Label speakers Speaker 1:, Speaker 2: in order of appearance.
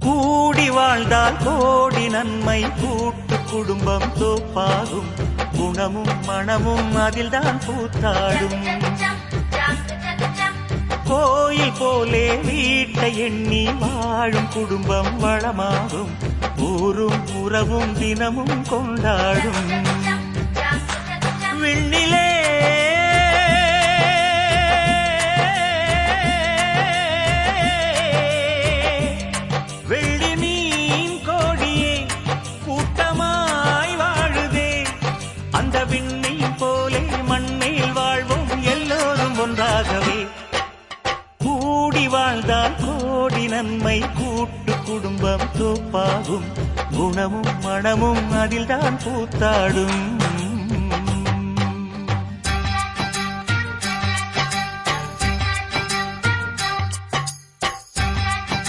Speaker 1: கூடி வாழ்ந்தால் கோடி நன்மை கூட்டு குடும்பம் தோப்பாகும். குணமும் மனமும் அதில்தான் பூத்தாடும். கோயில் போலே வீட்டை எண்ணி வாழும் குடும்பம் வளமாகும். ஊரும் உறவும் தினமும் கொண்டாடும். வாழ்ந்தால் கோடி நன்மை. கூட்டு குடும்பம் தோப்பாகும். குணமும் மனமும் அதில்தான் பூத்தாடும்.